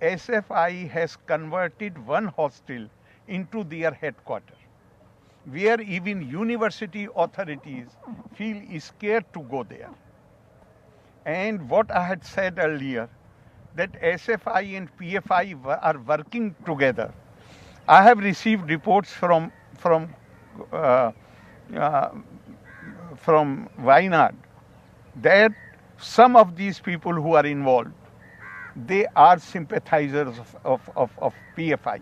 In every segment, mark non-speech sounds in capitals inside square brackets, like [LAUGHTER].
SFI has converted one hostel into their headquarters, where even university authorities feel scared to go there. And what I had said earlier, that SFI and PFI are working together. I have received reports from from uh, uh, from Wayanad that some of these people who are involved, they are sympathizers of, of, of, of PFI.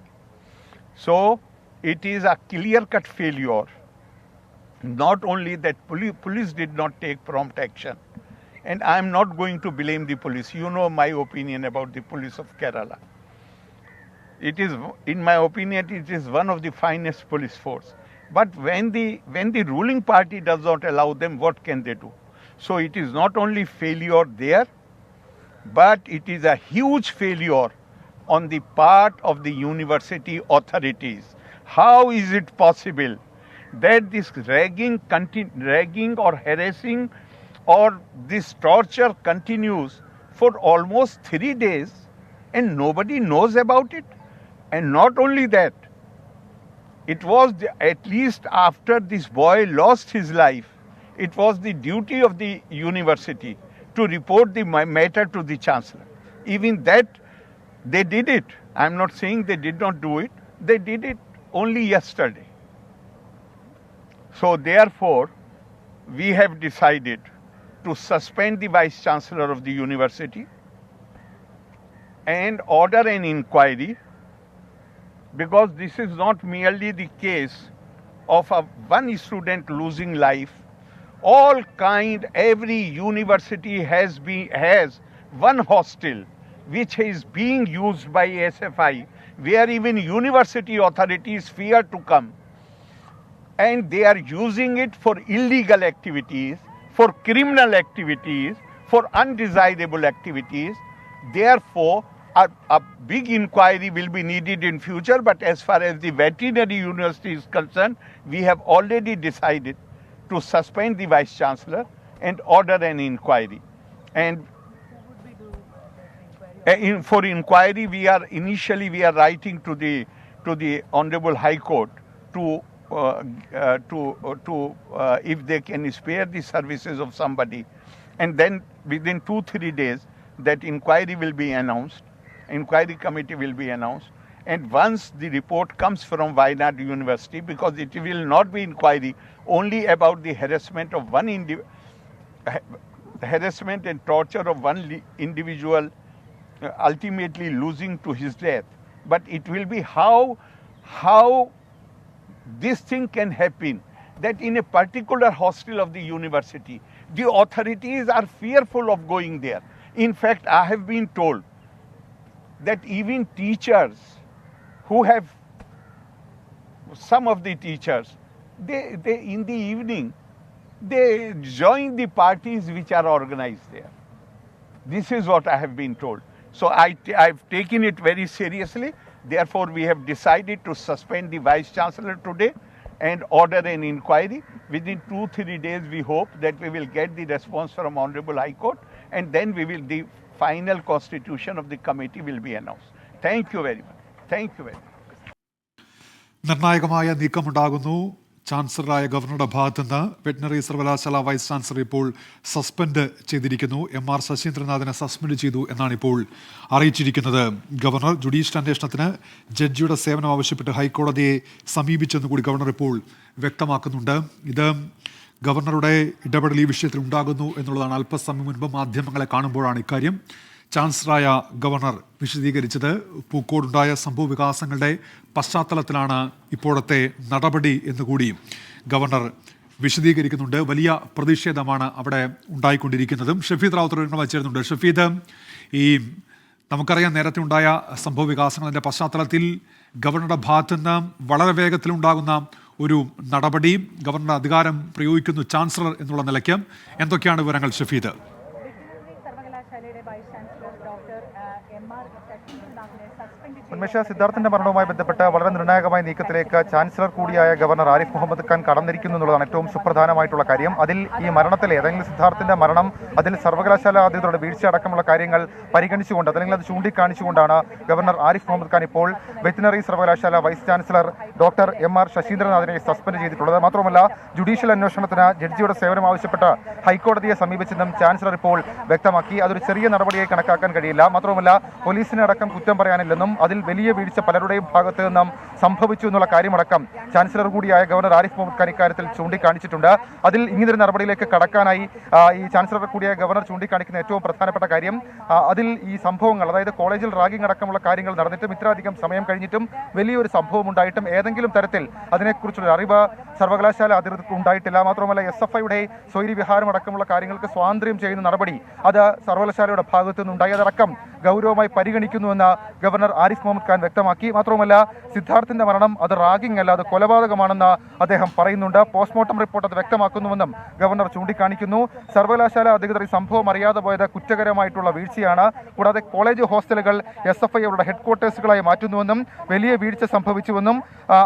So it is a clear-cut failure. Not only that police, police did not take prompt action, and I am not going to blame the police. You know my opinion about the police of Kerala. It is, in my opinion, it is one of the finest police force. But when the when the ruling party does not allow them, what can they do? So it is not only failure there, but it is a huge failure on the part of the university authorities. How is it possible that this ragging, ragging or harassing or this torture continues for almost three days and nobody knows about it? And not only that, it was the, at least after this boy lost his life, it was the duty of the university to report the matter to the chancellor. Even that, they did it. I'm not saying they did not do it. They did it only yesterday. So therefore, we have decided to suspend the vice chancellor of the university and order an inquiry because this is not merely the case of a one student losing life all kind every university has been has one hostel which is being used by sfi where even university authorities fear to come. And they are using it for illegal activities for criminal activities for undesirable activities. Therefore a, a big inquiry will be needed in future but as far as the veterinary university is concerned we have already decided to suspend the vice chancellor and order an inquiry. And uh, for inquiry we are initially we are writing to the to the honorable high court to uh, uh, to uh, to uh, if they can spare the services of somebody. And then within 2 3 days that inquiry will be announced inquiry committee will be announced and once the report comes from Wayanad University because it will not be inquiry only about the harassment of one indi- ha- harassment and torture of one individual uh, ultimately losing to his death. But it will be how how this thing can happen that in a particular hostel of the university the authorities are fearful of going there. In fact i have been told that even teachers who have some of the teachers they, they in the evening they join the parties which are organized there this is what I have been told. So I, I've taken it very seriously. Therefore, we have decided to suspend the Vice Chancellor today and order an inquiry. Within two, three days, we hope that we will get the response from Honorable High Court and then we will, the final constitution of the committee will be announced. Thank you very much. Thank you very. നിർണായകമായ നീക്കമുണ്ടാകുന്നു. ചാൻസലറായ ഗവർണറുടെ ഭാഗത്തുനിന്ന് veterinary സർവകലാശാല vice chancellor ഇപ്പോൾ suspend ചെയ്തിരിക്കുന്നു. M R ശശീന്ദ്രനാഥിനെ suspend ചെയ്തു എന്നാണ് ഇപ്പോൾ അറിയിച്ചിരിക്കുന്നത്. ഗവർണർ ജുഡീഷ്യൽ അന്വേഷണത്തിന് ജഡ്ജിയുടെ സേവനം ആവശ്യപ്പെട്ട് ഹൈക്കോടതിയെ സമീപിച്ചെന്ന് കൂടി ഗവർണർ ഇപ്പോൾ വ്യക്തമാക്കുന്നുണ്ട്. ഇത് ഗവർണറുടെ ഇടപെടൽ ഈ വിഷയത്തിൽ ഉണ്ടാകുന്നു എന്നുള്ളതാണ്. അല്പസമയം മുൻപ് മാധ്യമങ്ങളെ കാണുമ്പോഴാണ് ഇക്കാര്യം. ചാൻസലറായ ഗവർണർ വിശദീകരിച്ചത് പൂക്കോടുണ്ടായ സംഭവ വികാസങ്ങളുടെ പശ്ചാത്തലത്തിലാണ് ഇപ്പോഴത്തെ നടപടി എന്നുകൂടി ഗവർണർ വിശദീകരിക്കുന്നുണ്ട്. വലിയ പ്രതിഷേധമാണ് അവിടെ ഉണ്ടായിക്കൊണ്ടിരിക്കുന്നതും. ഷഫീദ് റാവുത്തർ വച്ചിരുന്നുണ്ട് ഷഫീദ് ഈ നമുക്കറിയാം നേരത്തെ ഉണ്ടായ സംഭവ വികാസങ്ങളുടെ പശ്ചാത്തലത്തിൽ ഗവർണറുടെ ഭാഗത്തുനിന്ന് വളരെ വേഗത്തിലുണ്ടാകുന്ന ഒരു നടപടി ഗവർണറുടെ അധികാരം പ്രയോഗിക്കുന്നു ചാൻസലർ എന്നുള്ള നിലയ്ക്ക്. എന്തൊക്കെയാണ് വിവരങ്ങൾ ഷഫീദ് വെറ്റിനറി സർവകലാശാലയുടെ vice chancellor doctor M R ഉന്മേഷ സിദ്ധാർത്ഥന്റെ മരണവുമായി ബന്ധപ്പെട്ട് വളരെ നിർണായകമായ നീക്കത്തിലേക്ക് ചാൻസലർ കൂടിയായ ഗവർണർ ആരിഫ് മുഹമ്മദ് ഖാൻ കടന്നിരിക്കുന്നു എന്നുള്ളതാണ് ഏറ്റവും സുപ്രധാനമായിട്ടുള്ള കാര്യം. അതിൽ ഈ മരണത്തിൽ ഏതെങ്കിലും സിദ്ധാർത്ഥിന്റെ മരണം അതിൽ സർവകലാശാല അധികൃതരുടെ വീഴ്ച അടക്കമുള്ള കാര്യങ്ങൾ പരിഗണിച്ചുകൊണ്ട് അല്ലെങ്കിൽ അത് ചൂണ്ടിക്കാണിച്ചുകൊണ്ടാണ് ഗവർണർ ആരിഫ് മുഹമ്മദ് ഖാൻ ഇപ്പോൾ വെറ്റിനറി സർവകലാശാല vice chancellor doctor M R ശശീന്ദ്രനാഥിനെ suspend ചെയ്തിട്ടുള്ളത്. മാത്രമല്ല ജുഡീഷ്യൽ അന്വേഷണത്തിന് ജഡ്ജിയുടെ സേവനം ആവശ്യപ്പെട്ട് ഹൈക്കോടതിയെ സമീപിച്ചെന്നും ചാൻസലർ ഇപ്പോൾ വ്യക്തമാക്കി. അതൊരു ചെറിയ നടപടിയായി കണക്കാക്കാൻ കഴിയില്ല. മാത്രമല്ല പോലീസിനെ അടക്കം കുറ്റം പറയാനില്ലെന്നും അതിൽ വലിയ വീഴ്ച പലരുടെയും ഭാഗത്ത് നിന്നും സംഭവിച്ചു എന്നുള്ള കാര്യമടക്കം ചാൻസലർ കൂടിയായ ഗവർണർ ആരിഫ് മുഹമ്മദ് ഖാൻ ഇക്കാര്യത്തിൽ ചൂണ്ടിക്കാണിച്ചിട്ടുണ്ട്. അതിൽ ഇങ്ങനൊരു നടപടിയിലേക്ക് കടക്കാനായി ഈ ചാൻസലർ കൂടിയായ ഗവർണർ ചൂണ്ടിക്കാണിക്കുന്ന ഏറ്റവും പ്രധാനപ്പെട്ട കാര്യം അതിൽ ഈ സംഭവങ്ങൾ അതായത് കോളേജിൽ റാഗിംഗ് അടക്കമുള്ള കാര്യങ്ങൾ നടന്നിട്ടും ഇത്രയധികം സമയം കഴിഞ്ഞിട്ടും വലിയൊരു സംഭവം ഉണ്ടായിട്ടും ഏതെങ്കിലും തരത്തിൽ അതിനെക്കുറിച്ചുള്ള അറിവ് സർവകലാശാല അതിർത്തി ഉണ്ടായിട്ടില്ല. മാത്രമല്ല എസ് എഫ് ഐയുടെ സ്വൈരി വിഹാരം അടക്കമുള്ള കാര്യങ്ങൾക്ക് സ്വാതന്ത്ര്യം ചെയ്യുന്ന നടപടി അത് സർവകലാശാലയുടെ ഭാഗത്തു നിന്നുണ്ടായി. ഗൗരവമായി പരിഗണിക്കുന്നുവെന്ന് ഗവർണർ ആരിഫ് മുഹമ്മദ് ഖാൻ വ്യക്തമാക്കി. മാത്രവുമല്ല സിദ്ധാർത്ഥിന്റെ മരണം അത് റാഗിംഗ് അല്ല അത് കൊലപാതകമാണെന്ന് അദ്ദേഹം പറയുന്നുണ്ട്. പോസ്റ്റ്മോർട്ടം റിപ്പോർട്ട് അത് വ്യക്തമാക്കുന്നുവെന്നും ഗവർണർ ചൂണ്ടിക്കാണിക്കുന്നു. സർവകലാശാല അധികൃതർ ഈ സംഭവം അറിയാതെ പോയത് കുറ്റകരമായിട്ടുള്ള വീഴ്ചയാണ്. കൂടാതെ കോളേജ് ഹോസ്റ്റലുകൾ എസ് എഫ് ഐ അവരുടെ ഹെഡ്ക്വാർട്ടേഴ്സുകളായി മാറ്റുന്നുവെന്നും വലിയ വീഴ്ച സംഭവിച്ചുവെന്നും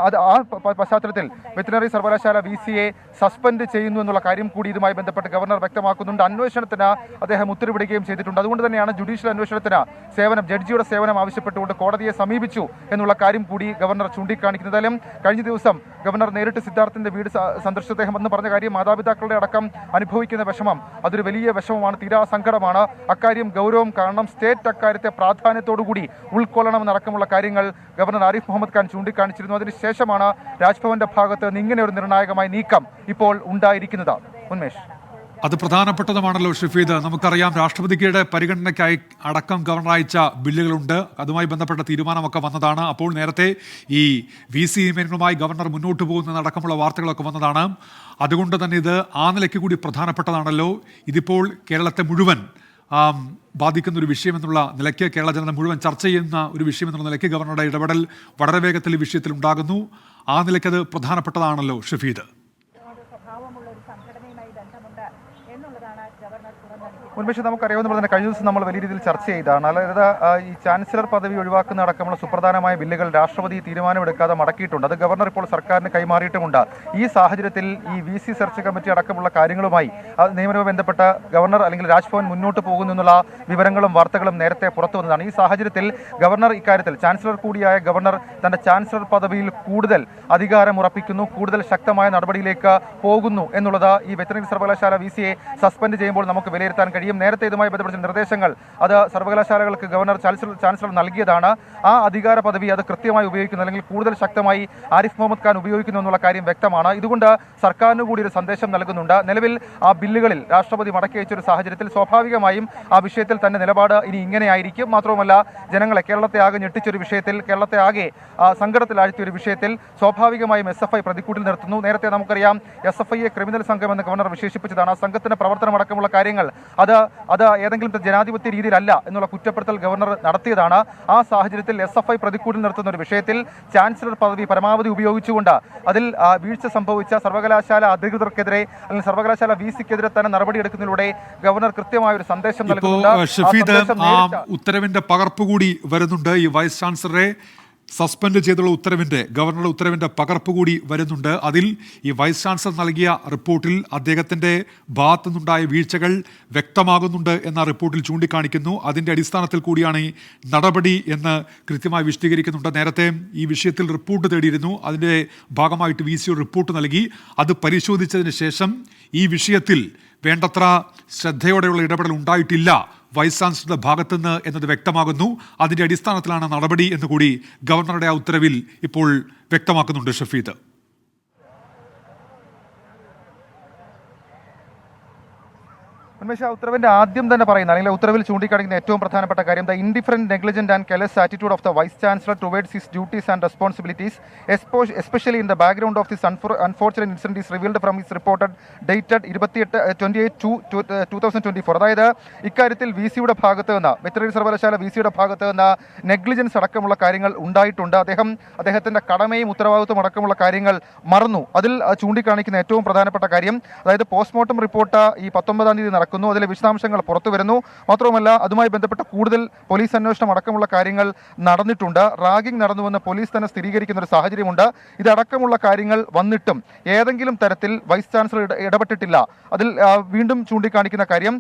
അത് ആ പശ്ചാത്തലത്തിൽ വെറ്റിനറി സർവകലാശാല വി സിയെ സസ്പെൻഡ് ചെയ്യുന്നു എന്നുള്ള കാര്യം കൂടി ഇതുമായി ബന്ധപ്പെട്ട് ഗവർണർ വ്യക്തമാക്കുന്നുണ്ട്. അന്വേഷണത്തിന് അദ്ദേഹം ഉത്തരവിടുകയും ചെയ്തിട്ടുണ്ട്. അതുകൊണ്ട് തന്നെയാണ് ജുഡീഷ്യൽ അന്വേഷണത്തിന് സേവനം ജഡ്ജിയുടെ സേവനം ആവശ്യപ്പെട്ടുകൊണ്ട് കോടതിയെ സമീപിച്ചു എന്നുള്ള കാര്യം കൂടി ഗവർണർ ചൂണ്ടിക്കാണിക്കുന്നതായാലും കഴിഞ്ഞ ദിവസം ഗവർണർ നേരിട്ട് സിദ്ധാർത്ഥിന്റെ വീട് സന്ദർശിച്ച അദ്ദേഹം എന്ന് പറഞ്ഞ കാര്യം മാതാപിതാക്കളുടെ അടക്കം അനുഭവിക്കുന്ന വിഷമം. അതൊരു വലിയ വിഷമമാണ് തീരാ സങ്കടമാണ്. അക്കാര്യം ഗൗരവം കാരണം സ്റ്റേറ്റ് അക്കാര്യത്തെ പ്രാധാന്യത്തോടുകൂടി ഉൾക്കൊള്ളണമെന്നടക്കമുള്ള കാര്യങ്ങൾ ഗവർണർ ആരിഫ് മുഹമ്മദ് ഖാൻ ചൂണ്ടിക്കാണിച്ചിരുന്നു. അതിനുശേഷമാണ് രാജ്ഭവന്റെ ഭാഗത്ത് നിന്ന് ഇങ്ങനെ ഒരു നിർണായകമായ നീക്കം ഇപ്പോൾ ഉണ്ടായിരിക്കുന്നത്. ഉന്മേഷ്. അത് പ്രധാനപ്പെട്ടതുമാണല്ലോ ഷഫീദ്. നമുക്കറിയാം രാഷ്ട്രപതിയുടെ പരിഗണനയ്ക്കായി അടക്കം ഗവർണർ അയച്ച ബില്ലുകളുണ്ട്. അതുമായി ബന്ധപ്പെട്ട തീരുമാനമൊക്കെ വന്നതാണ്. അപ്പോൾ നേരത്തെ ഈ വി സി ഇമേനുമായി ഗവർണർ മുന്നോട്ട് പോകുന്നതടക്കമുള്ള വാർത്തകളൊക്കെ വന്നതാണ്. അതുകൊണ്ട് തന്നെ ഇത് ആ നിലയ്ക്ക് കൂടി പ്രധാനപ്പെട്ടതാണല്ലോ. ഇതിപ്പോൾ കേരളത്തെ മുഴുവൻ ബാധിക്കുന്ന ഒരു വിഷയമെന്നുള്ള നിലയ്ക്ക് കേരള ജനത മുഴുവൻ ചർച്ച ചെയ്യുന്ന ഒരു വിഷയമെന്നുള്ള നിലയ്ക്ക് ഗവർണറുടെ ഇടപെടൽ വളരെ വേഗത്തിൽ വിഷയത്തിൽ ഉണ്ടാകുന്നു ആ നിലയ്ക്ക് അത് പ്രധാനപ്പെട്ടതാണല്ലോ ഷഫീദ് സ്വഭാവമുള്ള ഒരു സംഘടനയുമായി ബന്ധമുണ്ട് എന്നുള്ളതാണ് ഗവർണർ തുറന്നടിക്കുന്നത് ഉന്മേഷം നമുക്കറിയാവുന്ന പോലെ തന്നെ കഴിഞ്ഞ ദിവസം നമ്മൾ വലിയ രീതിയിൽ ചർച്ച ചെയ്താണ് അതായത് ഈ ചാൻസലർ പദവി ഒഴിവാക്കുന്ന അടക്കമുള്ള സുപ്രധാനമായ ബില്ലുകൾ രാഷ്ട്രപതി തീരുമാനമെടുക്കാതെ മടക്കിയിട്ടുണ്ട്. അത് ഗവർണർ ഇപ്പോൾ സർക്കാരിന് കൈമാറിയിട്ടുമുണ്ട്. ഈ സാഹചര്യത്തിൽ ഈ വി സി സെർച്ച് കമ്മിറ്റി അടക്കമുള്ള കാര്യങ്ങളുമായി നിയമനവുമായി ബന്ധപ്പെട്ട ഗവർണർ അല്ലെങ്കിൽ രാജ്ഭവൻ മുന്നോട്ട് പോകുന്നു എന്നുള്ള വിവരങ്ങളും വാർത്തകളും നേരത്തെ പുറത്തു വന്നതാണ്. ഈ സാഹചര്യത്തിൽ ഗവർണർ ഇക്കാര്യത്തിൽ ചാൻസലർ കൂടിയായ ഗവർണർ തന്റെ ചാൻസലർ പദവിയിൽ കൂടുതൽ അധികാരം ഉറപ്പിക്കുന്നു കൂടുതൽ ശക്തമായ നടപടിയിലേക്ക് പോകുന്നു എന്നുള്ളത് ഈ വെറ്ററിനറി സർവകലാശാല വി സിയെ സസ്പെൻഡ് ചെയ്യുമ്പോൾ നമുക്ക് വിലയിരുത്താൻ കഴിയും നേരത്തെ ഇതുമായി ബന്ധപ്പെട്ട നിർദ്ദേശങ്ങൾ അത് സർവകലാശാലകൾക്ക് ഗവർണർ ചാൻസലർ നൽകിയതാണ്. ആ അധികാര പദവി അത് കൃത്യമായി ഉപയോഗിക്കുന്നു അല്ലെങ്കിൽ കൂടുതൽ ശക്തമായി ആരിഫ് മുഹമ്മദ് ഖാൻ ഉപയോഗിക്കുന്നു എന്നുള്ള കാര്യം വ്യക്തമാണ്. ഇതുകൊണ്ട് സർക്കാരിന് കൂടി ഒരു സന്ദേശം നൽകുന്നുണ്ട്. നിലവിൽ ആ ബില്ലുകളിൽ രാഷ്ട്രപതി മടക്കി അയച്ച ഒരു സാഹചര്യത്തിൽ സ്വാഭാവികമായും ആ വിഷയത്തിൽ തന്നെ നിലപാട് ഇനി ഇങ്ങനെയായിരിക്കും. മാത്രവുമല്ല ജനങ്ങളെ കേരളത്തെ ആകെ ഞെട്ടിച്ചൊരു വിഷയത്തിൽ കേരളത്തെ ആകെ സങ്കടത്തിലാഴ്ത്തിയ ഒരു വിഷയത്തിൽ സ്വാഭാവികമായും എസ് എഫ് ഐ പ്രതിക്കൂട്ടിൽ നിർത്തുന്നു. നേരത്തെ നമുക്കറിയാം എസ് എഫ് ഐയെ ക്രിമിനൽ സംഘം എന്ന് ഗവർണർ വിശേഷിപ്പിച്ചതാണ്. ആ സംഘത്തിന്റെ പ്രവർത്തനമടക്കമുള്ള കാര്യങ്ങൾ അത് അത് ഏതെങ്കിലും ജനാധിപത്യ രീതിയിലല്ല എന്നുള്ള കുറ്റപ്പെടുത്തൽ ഗവർണർ നടത്തിയതാണ്. ആ സാഹചര്യത്തിൽ എസ് എഫ് ഐ പ്രതിക്കൂട്ടിൽ നിർത്തുന്ന ഒരു വിഷയത്തിൽ ചാൻസലർ പദവി പരമാവധി ഉപയോഗിച്ചുകൊണ്ട് അതിൽ വീഴ്ച സംഭവിച്ച സർവകലാശാല അധികൃതർക്കെതിരെ അല്ലെങ്കിൽ സർവകലാശാല വി സിക്കെതിരെ തന്നെ നടപടിയെടുക്കുന്നതിലൂടെ ഗവർണർ കൃത്യമായ ഒരു സന്ദേശം നൽകുന്നുണ്ട് ഉത്തരവിന്റെ പകർപ്പ് കൂടി വരുന്നുണ്ട് ഈ വൈസ് ചാൻസലറെ. സസ്പെൻഡ് ചെയ്തുള്ള ഉത്തരവിന്റെ ഗവർണറുടെ ഉത്തരവിന്റെ പകർപ്പ് കൂടി വരുന്നുണ്ട്. അതിൽ ഈ വൈസ് ചാൻസലർ നൽകിയ റിപ്പോർട്ടിൽ അദ്ദേഹത്തിന്റെ ഭാഗത്തുനിന്നുണ്ടായ വീഴ്ചകൾ വ്യക്തമാകുന്നുണ്ട് എന്ന റിപ്പോർട്ടിൽ ചൂണ്ടിക്കാണിക്കുന്നു. അതിന്റെ അടിസ്ഥാനത്തിൽ കൂടിയാണ് ഈ നടപടി എന്ന് കൃത്യമായി വിശദീകരിക്കുന്നുണ്ട്. നേരത്തെ ഈ വിഷയത്തിൽ റിപ്പോർട്ട് തേടിയിരുന്നു. അതിന്റെ ഭാഗമായിട്ട് വി സി റിപ്പോർട്ട് നൽകി. അത് പരിശോധിച്ചതിന് ശേഷം ഈ വിഷയത്തിൽ വേണ്ടത്ര ശ്രദ്ധയോടെയുള്ള ഇടപെടൽ ഉണ്ടായിട്ടില്ല. വൈസ് ചാൻസലറുടെ ഭാഗത്തുനിന്ന് എന്നത് വ്യക്തമാകുന്നു. അതിന്റെ അടിസ്ഥാനത്തിലാണ് നടപടി എന്ന് കൂടി ഗവർണറുടെ ആ ഉത്തരവിൽ ഇപ്പോൾ വ്യക്തമാക്കുന്നുണ്ട് ഷഫീദ്. ഉന്മേഷ ഉത്തരവിന്റെ ആദ്യം തന്നെ പറയുന്ന അല്ലെങ്കിൽ ഉത്തരവിൽ ചൂണ്ടിക്കാണിക്കുന്ന ഏറ്റവും പ്രധാനപ്പെട്ട കാര്യം the indifferent negligent and careless attitude of the vice chancellor towards his duties and responsibilities especially in the background of this unfortunate incident is revealed from his reported dated ഇരുപത്തിയെട്ട് twenty eight two two thousand twenty four അതായത് ഇക്കാര്യത്തിൽ V സിയുടെ ഭാഗത്ത് നിന്ന് veterinary സർവകലാശാല V സിയുടെ ഭാഗത്ത് നിന്ന് നെഗ്ലിജൻസ് അടക്കമുള്ള കാര്യങ്ങൾ ഉണ്ടായിട്ടുണ്ട്. അദ്ദേഹം അദ്ദേഹത്തിന്റെ കടമയും ഉത്തരവാദിത്വം അടക്കമുള്ള കാര്യങ്ങൾ മറന്നു. അതിൽ ചൂണ്ടിക്കാണിക്കുന്ന ഏറ്റവും പ്രധാനപ്പെട്ട കാര്യം അതായത് പോസ്റ്റ്മോർട്ടം റിപ്പോർട്ട് ഈ പത്തൊമ്പതാം തീയതി നടക്കും നടക്കുന്നു. അതിലെ വിശദാംശങ്ങൾ പുറത്തു വരുന്നു. മാത്രവുമല്ല അതുമായി ബന്ധപ്പെട്ട കൂടുതൽ പോലീസ് അന്വേഷണം അടക്കമുള്ള കാര്യങ്ങൾ നടന്നിട്ടുണ്ട്. റാഗിംഗ് നടന്നുവെന്ന് പോലീസ് തന്നെ സ്ഥിരീകരിക്കുന്ന ഒരു സാഹചര്യമുണ്ട്. ഇതടക്കമുള്ള കാര്യങ്ങൾ വന്നിട്ടും ഏതെങ്കിലും തരത്തിൽ വൈസ് ചാൻസലർ ഇടപെട്ടിട്ടില്ല. അതിൽ വീണ്ടും ചൂണ്ടിക്കാണിക്കുന്ന കാര്യം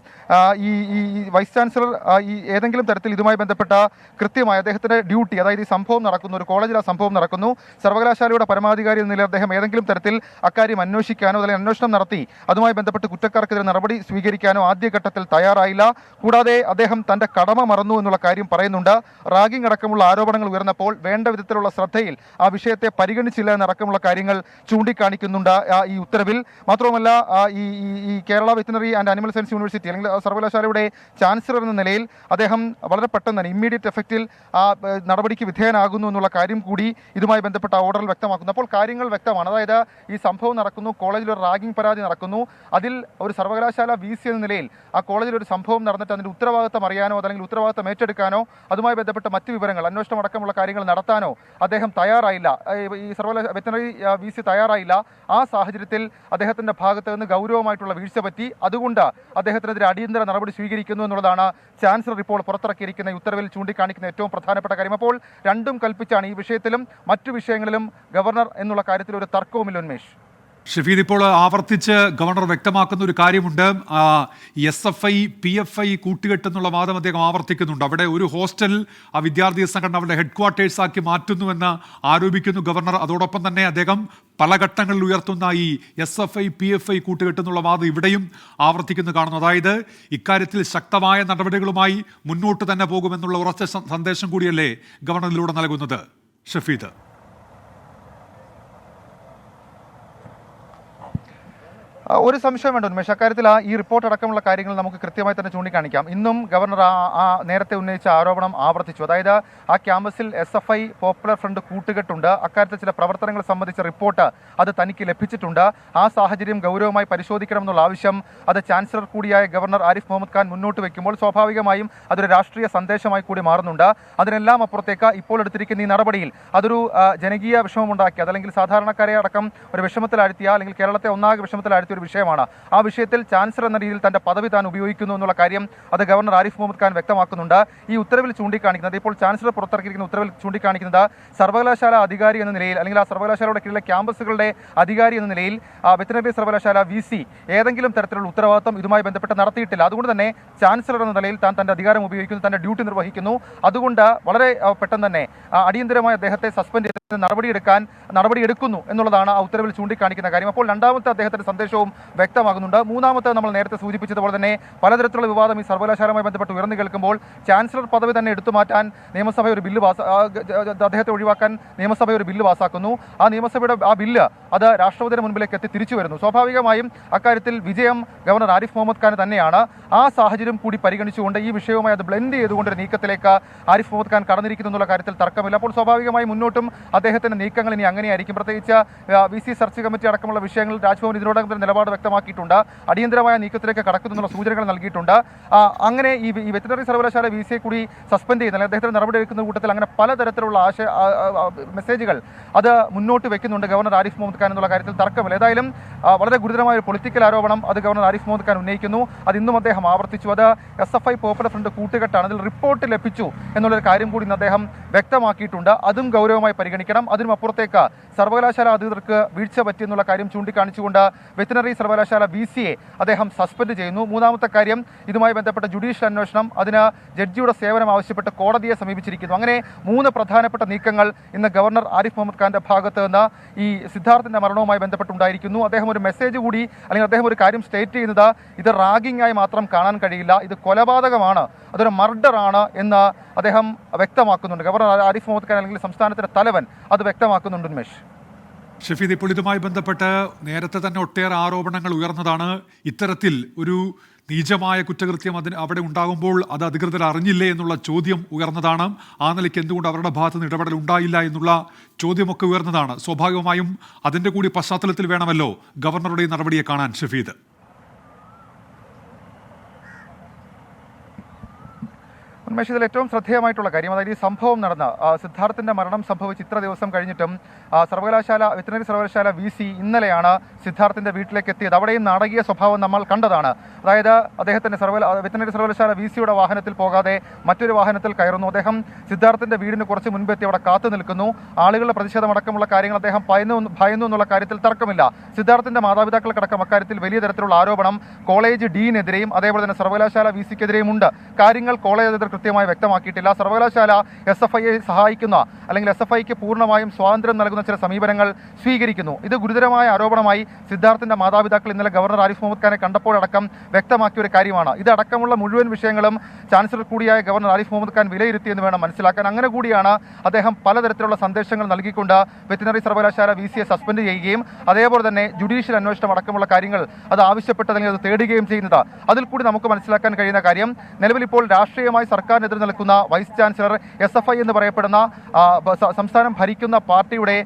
ഈ ഈ വൈസ് ചാൻസലർ ഈ ഏതെങ്കിലും തരത്തിൽ ഇതുമായി ബന്ധപ്പെട്ട കൃത്യമായി അദ്ദേഹത്തിന്റെ ഡ്യൂട്ടി അതായത് ഈ സംഭവം നടക്കുന്നു ഒരു കോളേജിൽ ആ സംഭവം നടക്കുന്നു. സർവകലാശാലയുടെ പരമാധികാരി എന്ന നിലയിൽ അദ്ദേഹം ഏതെങ്കിലും തരത്തിൽ അക്കാര്യം അന്വേഷിക്കാനോ അല്ലെങ്കിൽ അന്വേഷണം നടത്തി അതുമായി ബന്ധപ്പെട്ട് കുറ്റക്കാർക്കെതിരെ നടപടി സ്വീകരിക്കാനോ ആദ്യഘട്ടത്തിൽ തയ്യാറായില്ല. കൂടാതെ അദ്ദേഹം തന്റെ കടമ മറന്നു എന്നുള്ള കാര്യം പറയുന്നുണ്ട്. റാഗിംഗ് അടക്കമുള്ള ആരോപണങ്ങൾ ഉയർന്നപ്പോൾ വേണ്ട വിധത്തിലുള്ള ശ്രദ്ധയിൽ ആ വിഷയത്തെ പരിഗണിച്ചില്ല എന്നടക്കമുള്ള കാര്യങ്ങൾ ചൂണ്ടിക്കാണിക്കുന്നുണ്ട് ഈ ഉത്തരവിൽ. മാത്രവുമല്ല ഈ ഈ- ഈ Kerala veterinary and animal science university അല്ലെങ്കിൽ സർവകലാശാലയുടെ ചാൻസലർ എന്ന നിലയിൽ അദ്ദേഹം വളരെ പെട്ടെന്ന് തന്നെ ഇമ്മീഡിയറ്റ് എഫക്റ്റിൽ ആ നടപടിക്ക് വിധേയനാകുന്നു എന്നുള്ള കാര്യം കൂടി ഇതുമായി ബന്ധപ്പെട്ട ഓർഡറിൽ വ്യക്തമാക്കുന്നു. അപ്പോൾ കാര്യങ്ങൾ വ്യക്തമാണ്. അതായത് ഈ സംഭവം നടക്കുന്നു കോളേജിൽ ഒരു റാഗിംഗ് പരാതി നടക്കുന്നു. അതിൽ ഒരു സർവകലാശാല വി സി എന്ന നിലയിൽ ആ കോളേജിൽ ഒരു സംഭവം നടന്നിട്ട് അതിന്റെ ഉത്തരവാദിത്തം അറിയാനോ അല്ലെങ്കിൽ ഉത്തരവാദിത്തം ഏറ്റെടുക്കാനോ അതുമായി ബന്ധപ്പെട്ട മറ്റ് വിവരങ്ങൾ അന്വേഷണം അടക്കമുള്ള കാര്യങ്ങൾ നടത്താനോ അദ്ദേഹം തയ്യാറായില്ല. ഈ സർവകല വെറ്റനറി വി സി തയ്യാറായില്ല. ആ സാഹചര്യത്തിൽ അദ്ദേഹത്തിന്റെ ഭാഗത്ത് നിന്ന് ഗൗരവമായിട്ടുള്ള വീഴ്ച പറ്റി അതുകൊണ്ട് അദ്ദേഹത്തിനെതിരെ അടിയന്തര നടപടി സ്വീകരിക്കുന്നു എന്നുള്ളതാണ് ചാൻസലർ ഇപ്പോൾ പുറത്തിറക്കിയിരിക്കുന്ന ഉത്തരവിൽ ചൂണ്ടിക്കാണിക്കുന്ന ഏറ്റവും പ്രധാനപ്പെട്ട കാര്യം. അപ്പോൾ രണ്ടും കൽപ്പിച്ചാണ് ഈ വിഷയത്തിലും മറ്റു വിഷയങ്ങളിലും ഗവർണർ എന്നുള്ള കാര്യത്തിൽ ഒരു തർക്കവുമില്ല ഉന്മേഷ്. ഷഫീദ് ഇപ്പോൾ ആവർത്തിച്ച് ഗവർണർ വ്യക്തമാക്കുന്ന ഒരു കാര്യമുണ്ട്. S F I P F I കൂട്ടുകെട്ടെന്നുള്ള വാദം അദ്ദേഹം ആവർത്തിക്കുന്നുണ്ട്. അവിടെ ഒരു ഹോസ്റ്റൽ ആ വിദ്യാർത്ഥി സംഘടന അവരുടെ ഹെഡ് ക്വാർട്ടേഴ്സ് ആക്കി മാറ്റുന്നുവെന്ന് ആരോപിക്കുന്നു ഗവർണർ. അതോടൊപ്പം തന്നെ അദ്ദേഹം പല ഘട്ടങ്ങളിൽ ഉയർത്തുന്ന ഈ S F I P F I കൂട്ടുകെട്ടെന്നുള്ള വാദം ഇവിടെയും ആവർത്തിക്കുന്നു കാണുന്നു. അതായത് ഇക്കാര്യത്തിൽ ശക്തമായ നടപടികളുമായി മുന്നോട്ട് തന്നെ പോകുമെന്നുള്ള ഉറച്ച സന്ദേശം കൂടിയല്ലേ ഗവർണറിലൂടെ നൽകുന്നത് ഷഫീദ്? ഒരു സംശയം വേണ്ട ഉന്മേഷ്. അക്കാര്യത്തിൽ ആ ഈ റിപ്പോർട്ട് അടക്കമുള്ള കാര്യങ്ങൾ നമുക്ക് കൃത്യമായി തന്നെ ചൂണ്ടിക്കാണിക്കാം. ഇന്നും ഗവർണർ ആ നേരത്തെ ഉന്നയിച്ച ആരോപണം ആവർത്തിച്ചു. അതായത് ആ ക്യാമ്പസിൽ S F I popular front കൂട്ടുകെട്ടുണ്ട്. അക്കാര്യത്തിൽ ചില പ്രവർത്തനങ്ങൾ സംബന്ധിച്ച റിപ്പോർട്ട് അത് തനിക്ക് ലഭിച്ചിട്ടുണ്ട്. ആ സാഹചര്യം ഗൗരവമായി പരിശോധിക്കണം എന്നുള്ള ആവശ്യം അത് ചാൻസലർ കൂടിയായ ഗവർണർ ആരിഫ് മുഹമ്മദ് ഖാൻ മുന്നോട്ട് വയ്ക്കുമ്പോൾ സ്വാഭാവികമായും അതൊരു രാഷ്ട്രീയ സന്ദേശമായി കൂടി മാറുന്നുണ്ട്. അതിനെല്ലാം അപ്പുറത്തേക്ക് ഇപ്പോൾ എടുത്തിരിക്കുന്ന ഈ നടപടിയിൽ അതൊരു ജനകീയ വിഷമമുണ്ടാക്കി. അതല്ലെങ്കിൽ സാധാരണക്കാരെ അടക്കം ഒരു വിഷമത്തിലാഴ്ത്തിയ അല്ലെങ്കിൽ കേരളത്തെ ഒന്നാകെ വിഷമത്തിലാഴ്ത്തിയ ഒരു വിഷയമാണ്. ആ വിഷയത്തിൽ ചാൻസലർ എന്ന രീതിയിൽ തന്റെ പദവി താൻ ഉപയോഗിക്കുന്നു എന്നുള്ള കാര്യം അത് ഗവർണർ ആരിഫ് മുഹമ്മദ് ഖാൻ വ്യക്തമാക്കുന്നുണ്ട്. ഈ ഉത്തരവിൽ ചൂണ്ടിക്കാണിക്കുന്നത് ഇപ്പോൾ ചാൻസലർ പുറത്തിറക്കിയിരിക്കുന്ന ഉത്തരവിൽ ചൂണ്ടിക്കാണിക്കുന്നത് സർവകലാശാല അധികാരി എന്ന നിലയിൽ അല്ലെങ്കിൽ ആ സർവകലാശാലയുടെ കീഴിലെ ക്യാമ്പസുകളുടെ അധികാരി എന്ന നിലയിൽ വെറ്റിനറി സർവകലാശാല വി സി ഏതെങ്കിലും തരത്തിലുള്ള ഉത്തരവാദിത്വം ഇതുമായി ബന്ധപ്പെട്ട് നടത്തിയിട്ടില്ല. അതുകൊണ്ട് തന്നെ ചാൻസലർ എന്ന നിലയിൽ താൻ തന്റെ അധികാരം ഉപയോഗിക്കുന്നു തന്റെ ഡ്യൂട്ടി നിർവഹിക്കുന്നു. അതുകൊണ്ട് വളരെ പെട്ടെന്ന് തന്നെ അടിയന്തരമായി അദ്ദേഹത്തെ സസ്പെൻഡ് ചെയ്ത് നടപടിയെടുക്കാൻ നടപടിയെടുക്കുന്നു എന്നുള്ളതാണ് ആ ഉത്തരവിൽ ചൂണ്ടിക്കാണിക്കുന്ന കാര്യം. അപ്പോൾ രണ്ടാമത്തെ അദ്ദേഹത്തിന്റെ സന്ദേശവും വ്യക്തമാകുന്നുണ്ട്. മൂന്നാമത്തെ നമ്മൾ നേരത്തെ സൂചിപ്പിച്ചതുപോലെ തന്നെ പലതരത്തിലുള്ള വിവാദം ഈ സർവകലാശാലയുമായി ബന്ധപ്പെട്ട് ഉയർന്നു കേൾക്കുമ്പോൾ ചാൻസലർ പദവി തന്നെ എടുത്തു മാറ്റാൻ നിയമസഭ ഒരു ബില്ല് പാസ് അദ്ദേഹത്തെ ഒഴിവാക്കാൻ നിയമസഭ ഒരു ബില്ല് പാസ്സാക്കുന്നു ആ നിയമസഭയുടെ ആ ബില്ല് അത് രാഷ്ട്രപതിയുടെ മുൻപിലേക്ക് എത്തി തിരിച്ചു വരുന്നു. സ്വാഭാവികമായും അക്കാര്യത്തിൽ വിജയം ഗവർണർ ആരിഫ് മുഹമ്മദ് ഖാൻ തന്നെയാണ്. ആ സാഹചര്യം കൂടി പരിഗണിച്ചുകൊണ്ട് ഈ വിഷയവുമായി അത് ബ്ലെൻഡ് ചെയ്തുകൊണ്ട് ഒരു നീക്കത്തിലേക്ക് ആരിഫ് മുഹമ്മദ് ഖാൻ കടന്നിരിക്കുന്നു എന്നുള്ള കാര്യത്തിൽ തർക്കമില്ല. അപ്പോൾ സ്വാഭാവികമായി മുന്നോട്ടും അദ്ദേഹത്തിന്റെ നീക്കങ്ങൾ ഇനി അങ്ങനെയായിരിക്കും. പ്രത്യേകിച്ച് വി സി സെർച്ച് കമ്മിറ്റി അടക്കമുള്ള വിഷയങ്ങളിൽ രാജ്ഭവൻ ഇതിനോടകം തന്നെ നിലപാട് വ്യക്തമാക്കിയിട്ടുണ്ട്. അടിയന്തരമായ നീക്കത്തിലേക്ക് കടക്കുന്നുള്ള സൂചനകൾ നൽകിയിട്ടുണ്ട്. അങ്ങനെ ഈ ഈ വെറ്റിനറി സർവകലാശാല വി സിയെ കൂടി സസ്പെൻഡ് ചെയ്യുന്ന അല്ലെങ്കിൽ അദ്ദേഹത്തിന് നടപടി എടുക്കുന്ന കൂട്ടത്തിൽ അങ്ങനെ പലതരത്തിലുള്ള ആശയ മെസ്സേജുകൾ അത് മുന്നോട്ട് വെക്കുന്നുണ്ട് ഗവർണർ ആരിഫ് മുഹമ്മദ് ഖാൻ എന്നുള്ള കാര്യത്തിൽ തർക്കമില്ല. ഏതായാലും വളരെ ഗുരുതരമായ ഒരു പൊളിറ്റിക്കൽ ആരോപണം അത് ഗവർണർ ആരിഫ് മുഹമ്മദ് ഖാൻ ഉന്നയിക്കുന്നു. അത് ഇന്നും അദ്ദേഹം ആവർത്തിച്ചു. അത് S F I popular front കൂട്ടുകെട്ടാണ്. അതിൽ റിപ്പോർട്ട് ലഭിച്ചു എന്നുള്ളൊരു കാര്യം കൂടി ഇന്ന് അദ്ദേഹം വ്യക്തമാക്കിയിട്ടുണ്ട്. അതും ഗൗരവമായി പരിഗണിക്കണം. അതിനും അപ്പുറത്തേക്ക് സർവകലാശാല അധികൃതർക്ക് വീഴ്ച പറ്റിയെന്നുള്ള കാര്യം ചൂണ്ടിക്കാണിച്ചുകൊണ്ട് വെറ്റിനറി സർവകലാശാല ബി സി എ അദ്ദേഹം സസ്പെൻഡ് ചെയ്യുന്നു. മൂന്നാമത്തെ കാര്യം ഇതുമായി ബന്ധപ്പെട്ട ജുഡീഷ്യൽ അന്വേഷണം. അതിന് ജഡ്ജിയുടെ സേവനം ആവശ്യപ്പെട്ട് കോടതിയെ സമീപിച്ചിരിക്കുന്നു. അങ്ങനെ മൂന്ന് പ്രധാനപ്പെട്ട നീക്കങ്ങൾ ഇന്ന് ഗവർണർ ആരിഫ് മുഹമ്മദ് ഖാന്റെ ഭാഗത്ത് നിന്ന് ഈ സിദ്ധാർത്ഥിന്റെ മരണവുമായി ബന്ധപ്പെട്ടുണ്ടായിരിക്കുന്നു. അദ്ദേഹം ഒരു മെസ്സേജ് കൂടി അല്ലെങ്കിൽ അദ്ദേഹം ഒരു കാര്യം സ്റ്റേറ്റ് ചെയ്യുന്നത് ഇത് റാഗിംഗ് ആയി മാത്രം കാണാൻ കഴിയില്ല. ഇത് കൊലപാതകമാണ്. അതൊരു മർഡർ ആണ് എന്ന് അദ്ദേഹം വ്യക്തമാക്കുന്നുണ്ട്. ഗവർണർ ആരിഫ് മുഹമ്മദ് ഖാൻ അല്ലെങ്കിൽ സംസ്ഥാനത്തിന്റെ തലവൻ അത് വ്യക്തമാക്കുന്നുണ്ട് ഉന്മേഷ്. ഷഫീദ് ഇപ്പോൾ ഇതുമായി ബന്ധപ്പെട്ട് നേരത്തെ തന്നെ ഒട്ടേറെ ആരോപണങ്ങൾ ഉയർന്നതാണ്. ഇത്തരത്തിൽ ഒരു നീചമായ കുറ്റകൃത്യം അതിന് അവിടെ ഉണ്ടാകുമ്പോൾ അത് അധികൃതർ അറിഞ്ഞില്ലേ എന്നുള്ള ചോദ്യം ഉയർന്നതാണ്. ആ നിലയ്ക്ക് എന്തുകൊണ്ട് അവരുടെ ഭാഗത്ത് നിന്ന് ഇടപെടൽ ഉണ്ടായില്ല എന്നുള്ള ചോദ്യമൊക്കെ ഉയർന്നതാണ്. സ്വാഭാവികമായും അതിന്റെ കൂടി പശ്ചാത്തലത്തിൽ വേണമല്ലോ ഗവർണറുടെ നടപടിയെ കാണാൻ ഷഫീദ്. ഉന്മേഷ് ഇതിൽ ഏറ്റവും ശ്രദ്ധേയമായിട്ടുള്ള കാര്യം അതായത് ഈ സംഭവം നടന്ന സിദ്ധാർത്ഥിന്റെ മരണം സംഭവിച്ച് ഇത്ര ദിവസം കഴിഞ്ഞിട്ടും സർവകലാശാല വെറ്റിനറി സർവകലാശാല വി സി ഇന്നലെയാണ് സിദ്ധാർത്ഥിന്റെ വീട്ടിലേക്ക് എത്തിയത്. അവിടെയും നാടകീയ സ്വഭാവം നമ്മൾ കണ്ടതാണ്. അതായത് അദ്ദേഹത്തിന്റെ സർവകല വെറ്റിനറി സർവകലാശാല വി സിയുടെ വാഹനത്തിൽ പോകാതെ മറ്റൊരു വാഹനത്തിൽ കയറുന്നു. അദ്ദേഹം സിദ്ധാർത്ഥിന്റെ വീടിന് കുറച്ച് മുൻപെത്തി അവിടെ കാത്തു നിൽക്കുന്നു. ആളുകളുടെ പ്രതിഷേധമടക്കമുള്ള കാര്യങ്ങൾ അദ്ദേഹം ഭയന്നു ഭയന്നു എന്നുള്ള കാര്യത്തിൽ തർക്കമില്ല. സിദ്ധാർത്ഥിന്റെ മാതാപിതാക്കൾക്കടക്കം അക്കാര്യത്തിൽ വലിയ തരത്തിലുള്ള ആരോപണം കോളേജ് ഡീനെതിരെയും അതേപോലെ തന്നെ സർവകലാശാല വി സിക്കെതിരെയും ഉണ്ട്. കാര്യങ്ങൾ കോളേജ് കൃത്യമായി വ്യക്തമാക്കിയിട്ടില്ല. സർവകലാശാല എസ് എഫ് ഐയെ സഹായിക്കുന്ന അല്ലെങ്കിൽ എസ് എഫ് ഐക്ക് പൂർണമായും സ്വാതന്ത്ര്യം നൽകുന്ന ചില സമീപനങ്ങൾ സ്വീകരിക്കുന്നു. ഇത് ഗുരുതരമായ ആരോപണമായി സിദ്ധാർത്ഥിന്റെ മാതാപിതാക്കൾ ഇന്നലെ ഗവർണർ ആരിഫ് മുഹമ്മദ് ഖാനെ കണ്ടപ്പോഴടക്കം വ്യക്തമാക്കിയ ഒരു കാര്യമാണ്. ഇതടക്കമുള്ള മുഴുവൻ വിഷയങ്ങളും ചാൻസലർ കൂടിയായ ഗവർണർ ആരിഫ് മുഹമ്മദ് ഖാൻ വിലയിരുത്തിയെന്ന് വേണം മനസ്സിലാക്കാൻ. അങ്ങനെ കൂടിയാണ് അദ്ദേഹം പലതരത്തിലുള്ള സന്ദേശങ്ങൾ നൽകിക്കൊണ്ട് വെറ്റിനറി സർവകലാശാല വി സസ്പെൻഡ് ചെയ്യുകയും അതേപോലെ തന്നെ ജുഡീഷ്യൽ അന്വേഷണം അടക്കമുള്ള കാര്യങ്ങൾ അത് ആവശ്യപ്പെട്ടതെങ്കിൽ അത് തേടുകയും ചെയ്യുന്നത്. അതിൽ കൂടി നമുക്ക് മനസ്സിലാക്കാൻ കഴിയുന്ന കാര്യം നിലവിൽ ഇപ്പോൾ രാഷ്ട്രീയമായി സർക്കാരിനെതിരെ നിൽക്കുന്ന vice chancellor S F I എന്ന് പറയപ്പെടുന്ന സംസ്ഥാനം ഭരിക്കുന്ന പാർട്ടിയുടെ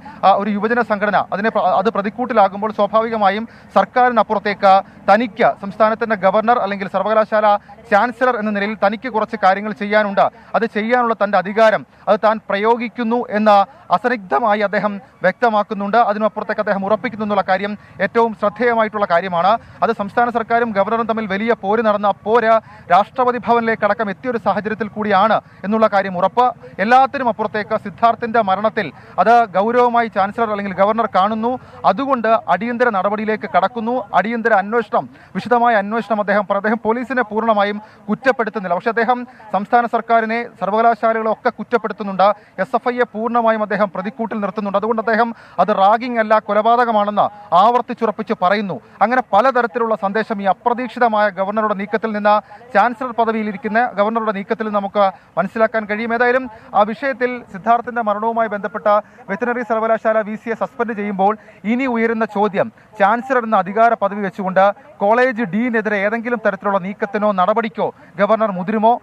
ഒരു യുവജന സംഘടന അതിനെ അത് പ്രതിക്കൂട്ടിലാകുമ്പോൾ സ്വാഭാവികമായും സർക്കാരിനപ്പുറത്തേക്ക് തനിക്ക് സംസ്ഥാനത്തിന്റെ ഗവർണർ അല്ലെങ്കിൽ സർവകലാശാല ചാൻസലർ എന്ന നിലയിൽ തനിക്ക് കുറച്ച് കാര്യങ്ങൾ ചെയ്യാനുണ്ട്. അത് ചെയ്യാനുള്ള തന്റെ അധികാരം അത് താൻ പ്രയോഗിക്കുന്നു എന്ന അസന്നിഗ്ധമായി അദ്ദേഹം വ്യക്തമാക്കുന്നുണ്ട്. അതിനപ്പുറത്തേക്ക് അദ്ദേഹം ഉറപ്പിക്കുന്നു എന്നുള്ള കാര്യം ഏറ്റവും ശ്രദ്ധേയമായിട്ടുള്ള കാര്യമാണ്. അത് സംസ്ഥാന സർക്കാരും ഗവർണറും തമ്മിൽ വലിയ പോര് നടന്ന പോര് രാഷ്ട്രപതി ഭവനിലേക്ക് അടക്കം എത്തിയൊരു സാഹചര്യത്തിൽ കൂടിയാണ് എന്നുള്ള കാര്യം ഉറപ്പ്. എല്ലാത്തിനും അപ്പുറത്തേക്ക് സിദ്ധാർത്ഥിന്റെ മരണത്തിൽ അത് ഗൗരവമായി ചാൻസലർ അല്ലെങ്കിൽ ഗവർണർ കാണുന്നു. അതുകൊണ്ട് അടിയന്തര നടപടിയിലേക്ക് കടക്കുന്നു. അടിയന്തര അന്വേഷണം വിശദമായ അന്വേഷണം അദ്ദേഹം അദ്ദേഹം പോലീസിനെ പൂർണമായും കുറ്റപ്പെടുത്തുന്നില്ല. പക്ഷേ അദ്ദേഹം സംസ്ഥാന സർക്കാരിനെ സർവകലാശാലകളൊക്കെ കുറ്റപ്പെടുത്തുന്നുണ്ട്. എസ് എഫ് ഐയെ പൂർണമായും അദ്ദേഹം പ്രതിക്കൂട്ടിൽ നിർത്തുന്നുണ്ട്. അതുകൊണ്ട് അദ്ദേഹം അത് റാഗിംഗ് അല്ല കൊലപാതകമാണെന്ന് ആവർത്തിച്ചുറപ്പിച്ച് പറയുന്നു. അങ്ങനെ പലതരത്തിലുള്ള സന്ദേശം ഈ അപ്രതീക്ഷിതമായ ഗവർണറുടെ നീക്കത്തിൽ നിന്ന് ചാൻസലർ പദവിയിലിരിക്കുന്ന ഗവർണറുടെ നീക്കത്തിൽ നിന്ന് നമുക്ക് മനസ്സിലാക്കാൻ കഴിയും. ഏതായാലും ആ വിഷയത്തിൽ സിദ്ധാർത്ഥിന്റെ മരണവുമായി ബന്ധപ്പെട്ട വെറ്റിനറി സർവകലാശാല വി സിയെ സസ്പെൻഡ് ചെയ്യുമ്പോൾ ഇനി ഉയരുന്ന ചോദ്യം ചാൻസലർ എന്ന അധികാര പദവി വെച്ചുകൊണ്ട് കോളേജ് ഡീനെതിരെ ഏതെങ്കിലും തരത്തിലുള്ള നീക്കത്തിനോ നടപടിക്കോ ഗവർണർ മുതിരുമോ?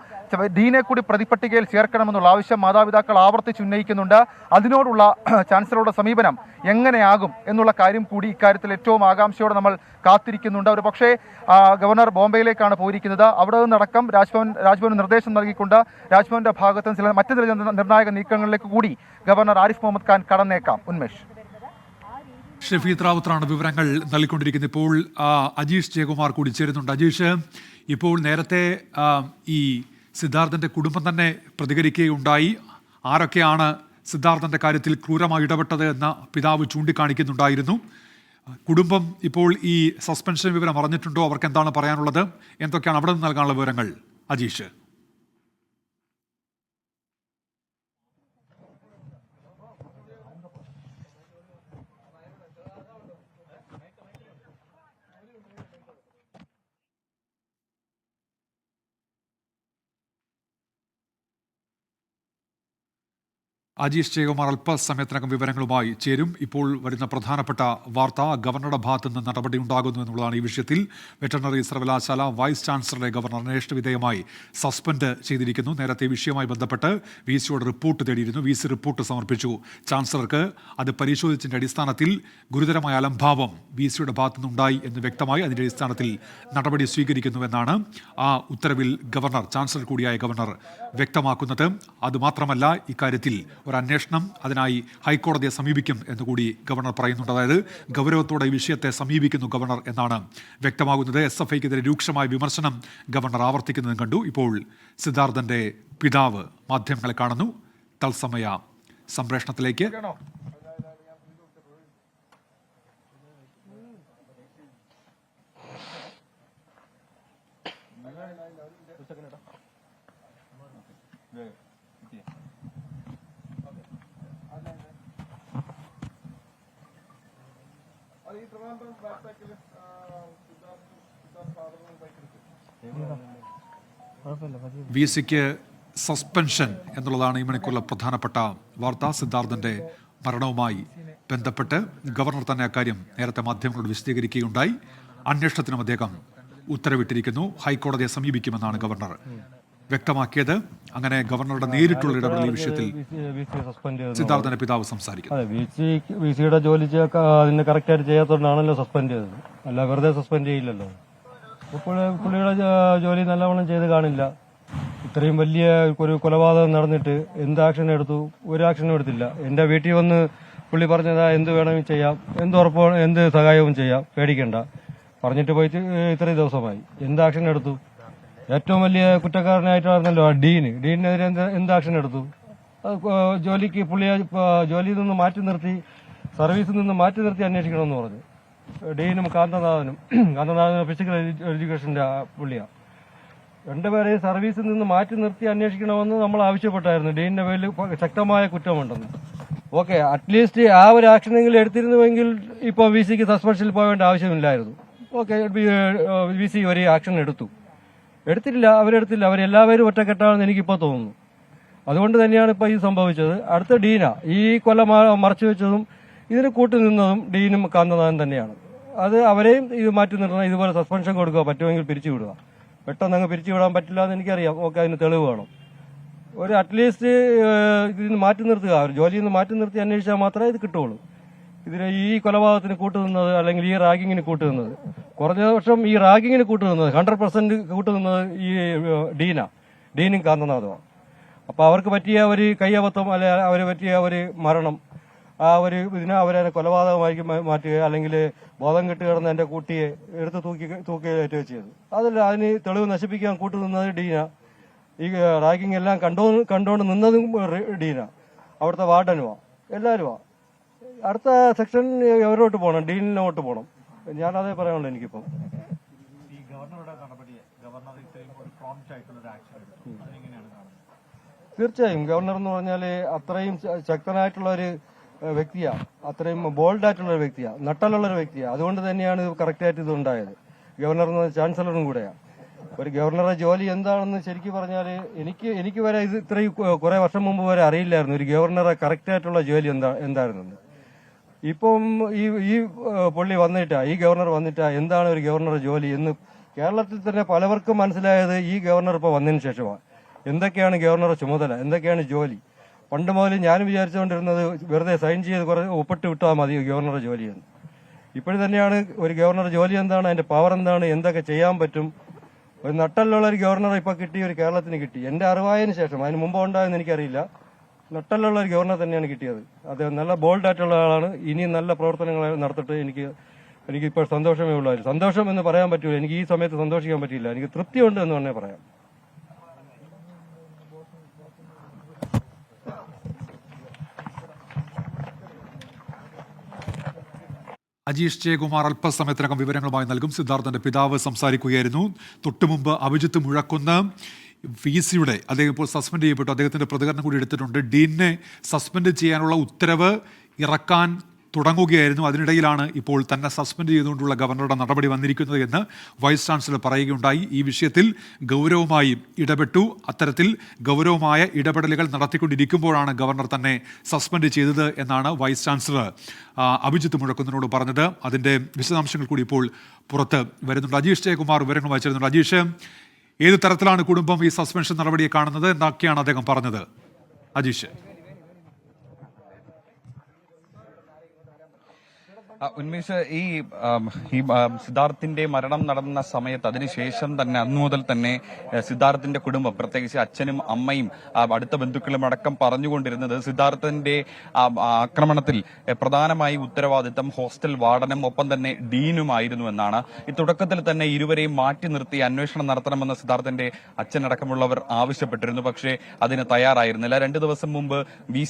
ഡീനെ കൂടി പ്രതിപട്ടികയിൽ ചേർക്കണമെന്നുള്ള ആവശ്യം മാതാപിതാക്കൾ ആവർത്തിച്ച് ഉന്നയിക്കുന്നുണ്ട്. അതിനോടുള്ള [CLEARS THROAT] ചാൻസലറുടെ സമീപനം എങ്ങനെയാകും എന്നുള്ള കാര്യം കൂടി ഇക്കാര്യത്തിൽ ഏറ്റവും ആകാംക്ഷയോടെ നമ്മൾ കാത്തിരിക്കുന്നുണ്ട്. ഒരു പക്ഷേ ഗവർണർ ബോംബെയിലേക്കാണ് പോയിരിക്കുന്നത്. അവിടെ നിന്നടക്കം രാജ്ഭവൻ രാജ്ഭവൻ നിർദ്ദേശം നൽകിക്കൊണ്ട് രാജ്ഭവന്റെ ഭാഗത്ത് നിന്ന് ചില മറ്റു ചില നിർണായക നീക്കങ്ങളിലേക്ക് കൂടി ഗവർണർ ആരിഫ് മുഹമ്മദ് ഖാൻ കടന്നേക്കാം. ഉന്മേഷ്. ഷെഫീദ് റാവുത്താണ് വിവരങ്ങൾ നൽകിക്കൊണ്ടിരിക്കുന്നത്. ഇപ്പോൾ അജീഷ് ജയകുമാർ കൂടി ചേരുന്നുണ്ട്. അജീഷ് ഇപ്പോൾ നേരത്തെ ഈ സിദ്ധാർത്ഥന്റെ കുടുംബം തന്നെ പ്രതികരിക്കുകയുണ്ടായി. ആരൊക്കെയാണ് സിദ്ധാർത്ഥന്റെ കാര്യത്തിൽ ക്രൂരമായി ഇടപെട്ടത് എന്ന പിതാവ് ചൂണ്ടിക്കാണിക്കുന്നുണ്ടായിരുന്നു. കുടുംബം ഇപ്പോൾ ഈ സസ്പെൻഷൻ വിവരം അറിഞ്ഞിട്ടുണ്ടോ? അവർക്ക് എന്താണ് പറയാനുള്ളത്? എന്തൊക്കെയാണ് അവിടെ നിന്ന് നൽകാനുള്ള വിവരങ്ങൾ? അജീഷ്. അജീഷ് ജയകുമാർ അല്പസമയത്തിനകം വിവരങ്ങളുമായി ചേരും. ഇപ്പോൾ വരുന്ന പ്രധാനപ്പെട്ട വാർത്ത ഗവർണറുടെ ഭാഗത്തു നിന്ന് നടപടി ഉണ്ടാകുന്നു എന്നുള്ളതാണ് ഈ വിഷയത്തിൽ. വെറ്ററിനറി സർവകലാശാല വൈസ് ചാൻസലറെ ഗവർണർ അന്വേഷണ വിധേയമായി സസ്പെൻഡ് ചെയ്തിരിക്കുന്നു. നേരത്തെ വിഷയവുമായി ബന്ധപ്പെട്ട് വി സിയോട് റിപ്പോർട്ട് തേടിയിരുന്നു. വി സി റിപ്പോർട്ട് സമർപ്പിച്ചു. ചാൻസലർക്ക് അത് പരിശോധിച്ചതിന്റെ അടിസ്ഥാനത്തിൽ ഗുരുതരമായ അലംഭാവം വി സിയുടെ ഭാഗത്തുനിന്നുണ്ടായി എന്ന് വ്യക്തമായി അതിന്റെ അടിസ്ഥാനത്തിൽ നടപടി സ്വീകരിക്കുന്നുവെന്നാണ് ആ ഉത്തരവിൽ ഗവർണർ ചാൻസലർ കൂടിയായ ഗവർണർ വ്യക്തമാക്കുന്നത്. അതുമാത്രമല്ല ഇക്കാര്യത്തിൽ ഒരു അന്വേഷണം അതിനായി ഹൈക്കോടതിയെ സമീപിക്കും എന്ന് കൂടി ഗവർണർ പറയുന്നുണ്ട്. അതായത് ഗൗരവത്തോടെ ഈ വിഷയത്തെ സമീപിക്കുന്നു ഗവർണർ എന്നാണ് വ്യക്തമാകുന്നത്. എസ് എഫ് ഐക്കെതിരെ രൂക്ഷമായ വിമർശനം ഗവർണർ ആവർത്തിക്കുന്നതും കണ്ടു. ഇപ്പോൾ സിദ്ധാർത്ഥന്റെ പിതാവ് മാധ്യമങ്ങളെ കാണുന്നു. തത്സമയ സംപ്രേഷണത്തിലേക്ക്. വി സിക്ക് സസ്പെൻഷൻ എന്നുള്ളതാണ് ഈ മണിക്കുള്ള പ്രധാനപ്പെട്ട വാർത്ത. സിദ്ധാർത്ഥന്റെ മരണവുമായി ബന്ധപ്പെട്ട് ഗവർണർ തന്നെ അക്കാര്യം നേരത്തെ മാധ്യമങ്ങളോട് വിശദീകരിക്കുകയുണ്ടായി. അന്വേഷണത്തിനും അദ്ദേഹം ഉത്തരവിട്ടിരിക്കുന്നു. ഹൈക്കോടതിയെ സമീപിക്കുമെന്നാണ് ഗവർണർ. വ്യക്തമാക്കിയത്. അങ്ങനെ ഗവർണറുടെ നേരിട്ടുള്ള ഇടപെടൽ ഈ വിഷയത്തിൽ സിദ്ധാർത്ഥന്റെ പിതാവ് സംസാരിക്കുന്നു. അതെ വി സി വി സിയുടെ ജോലി അതിന് കറക്റ്റായിട്ട് ചെയ്യാത്തതുകൊണ്ടാണല്ലോ സസ്പെൻഡ് ചെയ്തത്. അല്ല വെറുതെ സസ്പെൻഡ് ചെയ്യില്ലല്ലോ. പുള്ളിയുടെ ജോലി നല്ലവണ്ണം ചെയ്ത് കാണില്ല. ഇത്രയും വലിയ ഒരു കൊലപാതകം നടന്നിട്ട് എന്ത് ആക്ഷൻ എടുത്തു? ഒരു ആക്ഷനും എടുത്തില്ല. എന്റെ വീട്ടിൽ വന്ന് പുള്ളി പറഞ്ഞതാ എന്ത് വേണമെങ്കിൽ ചെയ്യാം. എന്ത് ഉറപ്പോ എന്ത് സഹായവും ചെയ്യാം. പേടിക്കണ്ട. പറഞ്ഞിട്ട് പോയിട്ട് ഇത്രയും ദിവസമായി. എന്ത് ആക്ഷൻ എടുത്തു? ഏറ്റവും വലിയ കുറ്റക്കാരനായിട്ടായിരുന്നല്ലോ ആ ഡീന്. ഡീനെതിരെ എന്ത് എന്ത് ആക്ഷൻ എടുത്തു? ജോലിക്ക് പുള്ളിയെ ജോലിയിൽ നിന്ന് മാറ്റി നിർത്തി സർവീസിൽ നിന്ന് മാറ്റി നിർത്തി അന്വേഷിക്കണമെന്ന് പറഞ്ഞു. ഡീനും കാന്തനാഥനും [CLEARS THROAT] കാന്തനാഥനും ഫിസിക്കൽ എഡ്യൂക്കേഷന്റെ പുള്ളിയാണ് രണ്ടുപേരെയും സർവീസിൽ നിന്ന് മാറ്റി നിർത്തി അന്വേഷിക്കണമെന്ന് നമ്മൾ ആവശ്യപ്പെട്ടായിരുന്നു. ഡീനിന്റെ പേരിൽ ശക്തമായ കുറ്റമുണ്ടെന്ന്. ഓക്കെ അറ്റ്ലീസ്റ്റ് ആ ഒരു ആക്ഷനെങ്കിലും എടുത്തിരുന്നുവെങ്കിൽ ഇപ്പോൾ വി സിക്ക് സസ്പെൻഷനിൽ പോകേണ്ട ആവശ്യമില്ലായിരുന്നു. ഓക്കെ വി സി ഒരു ആക്ഷൻ എടുത്തു. എടുത്തിട്ടില്ല അവരെടുത്തില്ല. അവരെല്ലാവരും ഒറ്റക്കെട്ടാണെന്ന് എനിക്കിപ്പോൾ തോന്നുന്നു. അതുകൊണ്ട് തന്നെയാണ് ഇപ്പോൾ ഈ സംഭവിച്ചത്. അടുത്ത ഡീന. ഈ കൊല്ലം മറച്ചു വെച്ചതും ഇതിന് കൂട്ടുനിന്നതും ഡീനും കാന്തനാഥൻ തന്നെയാണ്. അത് അവരെയും ഇത് മാറ്റി നിർത്തണം. ഇതുപോലെ സസ്പെൻഷൻ കൊടുക്കുക. പറ്റുമെങ്കിൽ പിരിച്ചു വിടുക. പെട്ടെന്ന് അങ്ങ് പിരിച്ചു വിടാൻ പറ്റില്ല എന്ന് എനിക്കറിയാം. ഓക്കെ അതിന് തെളിവ് വേണം. ഒരു അറ്റ്ലീസ്റ്റ് ഇതിന് മാറ്റി നിർത്തുക. ജോലിയിൽ നിന്ന് മാറ്റി നിർത്തി അന്വേഷിച്ചാൽ മാത്രമേ ഇത് കിട്ടുള്ളൂ ഇതിന് ഈ കൊലപാതകത്തിന് കൂട്ടുനിന്നത് അല്ലെങ്കിൽ ഈ റാഗിങ്ങിന് കൂട്ടുനിന്നത്. കുറഞ്ഞ വർഷം ഈ റാഗിങ്ങിന് കൂട്ടുനിന്നത് ഹൺഡ്രഡ് പെർസെന്റ് കൂട്ടുനിന്നത് ഈ ഡീന. ഡീനും കാന്തനാഥമാണ് അപ്പൊ അവർക്ക് പറ്റിയ ഒരു കയ്യബദ്ധം അല്ലെ അവർ പറ്റിയ ഒരു മരണം ആ ഒരു ഇതിനെ അവരെ കൊലപാതകമാക്കി മാ- മാറ്റുക അല്ലെങ്കിൽ ബോധം കെട്ട് കിടന്ന എന്റെ കുട്ടിയെ എടുത്ത് തൂക്കി തൂക്കി ഏറ്റവും ചെയ്ത് അതല്ല അതിന് തെളിവ് നശിപ്പിക്കാൻ കൂട്ടുനിന്നത് ഡീന. ഈ റാഗിങ് എല്ലാം കണ്ടോ കണ്ടോണ്ട് നിന്നതും ഡീന. അവിടുത്തെ വാർഡനുമാണ് എല്ലാവരുമാ അടുത്ത സെക്ഷൻ എവരോട്ട് പോകണം ഡീനിനോട്ട് പോകണം ഞാനതേ പറയാനുള്ളൂ എനിക്കിപ്പം. തീർച്ചയായും ഗവർണർ എന്ന് പറഞ്ഞാൽ അത്രയും ശക്തനായിട്ടുള്ള ഒരു വ്യക്തിയാ. വ്യക്തിയാണ് അത്രയും ബോൾഡ് ആയിട്ടുള്ള ഒരു വ്യക്തിയാണ് നട്ടലുള്ള ഒരു വ്യക്തിയാണ് അതുകൊണ്ട് തന്നെയാണ് ഇത് കറക്റ്റായിട്ട് ഇത് ഉണ്ടായത്. ഗവർണർ എന്ന് ചാൻസലറും കൂടെയാണ് ഒരു ഗവർണറുടെ ജോലി എന്താണെന്ന് ശരിക്കും പറഞ്ഞാൽ എനിക്ക് എനിക്ക് വരെ ഇത് ഇത്രയും കുറേ വർഷം മുമ്പ് വരെ അറിയില്ലായിരുന്നു ഒരു ഗവർണറെ കറക്റ്റായിട്ടുള്ള ജോലി എന്താ എന്തായിരുന്നെന്ന്. ഇപ്പം ഈ ഈ പുള്ളി വന്നിട്ടാ ഈ ഗവർണർ വന്നിട്ടാ എന്താണ് ഒരു ഗവർണർ ജോലി എന്ന് കേരളത്തിൽ തന്നെ പലവർക്കും മനസ്സിലായത് ഈ ഗവർണർ ഇപ്പോൾ വന്നതിന് ശേഷമാണ് എന്തൊക്കെയാണ് ഗവർണർ ചുമതല? എന്തൊക്കെയാണ് ജോലി? പണ്ട് മുതൽ ഞാനും വിചാരിച്ചുകൊണ്ടിരുന്നത് വെറുതെ സൈൻ ചെയ്ത് കുറെ ഒപ്പിട്ട് വിട്ടാൽ മതി ജോലി എന്ന്. ഇപ്പോഴും തന്നെയാണ് ഒരു ഗവർണർ ജോലി എന്താണ് അതിന്റെ പവർ എന്താണ് എന്തൊക്കെ ചെയ്യാൻ പറ്റും? ഒരു നട്ടലുള്ള ഒരു ഗവർണർ ഇപ്പൊ കിട്ടി ഒരു കേരളത്തിന് കിട്ടി. എന്റെ അറിവായതിനു ശേഷം അതിന് മുമ്പ് ഉണ്ടായെന്ന് എനിക്കറിയില്ല. നട്ടലുള്ള ഒരു ഗവർണർ തന്നെയാണ് കിട്ടിയത്. അദ്ദേഹം നല്ല ബോൾഡ് ആയിട്ടുള്ള ആളാണ്. ഇനിയും നല്ല പ്രവർത്തനങ്ങൾ നടത്തിട്ട് എനിക്ക് എനിക്ക് ഇപ്പോൾ സന്തോഷമേ ഉള്ളൂ. സന്തോഷം എന്ന് പറയാൻ പറ്റില്ല എനിക്ക് ഈ സമയത്ത് സന്തോഷിക്കാൻ പറ്റില്ല എനിക്ക് തൃപ്തിയുണ്ട് എന്ന് തന്നെ പറയാം. അജീഷ് ജയകുമാർ അല്പസമയത്തിനകം വിവരങ്ങളുമായി നൽകും. സിദ്ധാർത്ഥന്റെ പിതാവ് സംസാരിക്കുകയായിരുന്നു. തൊട്ടുമുമ്പ് അഭിജിത്ത് മുഴക്കുന്ന്. വി സിയുടെ അദ്ദേഹം ഇപ്പോൾ സസ്പെൻഡ് ചെയ്യപ്പെട്ടു. അദ്ദേഹത്തിന്റെ പ്രതികരണം കൂടി എടുത്തിട്ടുണ്ട്. ഡീനെ സസ്പെൻഡ് ചെയ്യാനുള്ള ഉത്തരവ് ഇറക്കാൻ തുടങ്ങുകയായിരുന്നു. അതിനിടയിലാണ് ഇപ്പോൾ തന്നെ സസ്പെൻഡ് ചെയ്തുകൊണ്ടുള്ള ഗവർണറുടെ നടപടി വന്നിരിക്കുന്നത് എന്ന് വൈസ് ചാൻസലർ പറയുകയുണ്ടായി. ഈ വിഷയത്തിൽ ഗൗരവമായി ഇടപെട്ടു. അത്തരത്തിൽ ഗൗരവമായ ഇടപെടലുകൾ നടത്തിക്കൊണ്ടിരിക്കുമ്പോഴാണ് ഗവർണർ തന്നെ സസ്പെൻഡ് ചെയ്തത് എന്നാണ് വൈസ് ചാൻസലർ അഭിജിത്ത് മുഴക്കുന്നതിനോട് പറഞ്ഞത്. അതിന്റെ വിശദാംശങ്ങൾ കൂടി ഇപ്പോൾ പുറത്ത് വരുന്നുണ്ട്. അജീഷ് ജയകുമാർ വിവരങ്ങൾ വായിച്ചിരുന്നുണ്ട്. അജീഷ് ഏത് തരത്തിലാണ് കുടുംബം ഈ സസ്പെൻഷൻ നടപടിയെ കാണുന്നത് എന്നൊക്കെയാണ് അദ്ദേഹം പറഞ്ഞത്. അജീഷ്. ഉന്മേഷ് ഈ ഈ സിദ്ധാർത്ഥിന്റെ മരണം നടന്ന സമയത്ത് അതിനുശേഷം തന്നെ അന്നു മുതൽ തന്നെ സിദ്ധാർത്ഥിന്റെ കുടുംബം പ്രത്യേകിച്ച് അച്ഛനും അമ്മയും അടുത്ത ബന്ധുക്കളും അടക്കം പറഞ്ഞുകൊണ്ടിരുന്നത് സിദ്ധാർത്ഥിന്റെ ആക്രമണത്തിൽ പ്രധാനമായി ഉത്തരവാദിത്തം ഹോസ്റ്റൽ വാർഡനും ഒപ്പം തന്നെ ഡീനുമായിരുന്നു എന്നാണ്. ഈ തുടക്കത്തിൽ തന്നെ ഇരുവരെയും മാറ്റി നിർത്തി അന്വേഷണം നടത്തണമെന്ന് സിദ്ധാർത്ഥന്റെ അച്ഛനടക്കമുള്ളവർ ആവശ്യപ്പെട്ടിരുന്നു. പക്ഷേ അതിന് തയ്യാറായിരുന്നില്ല. രണ്ടു ദിവസം മുമ്പ് വി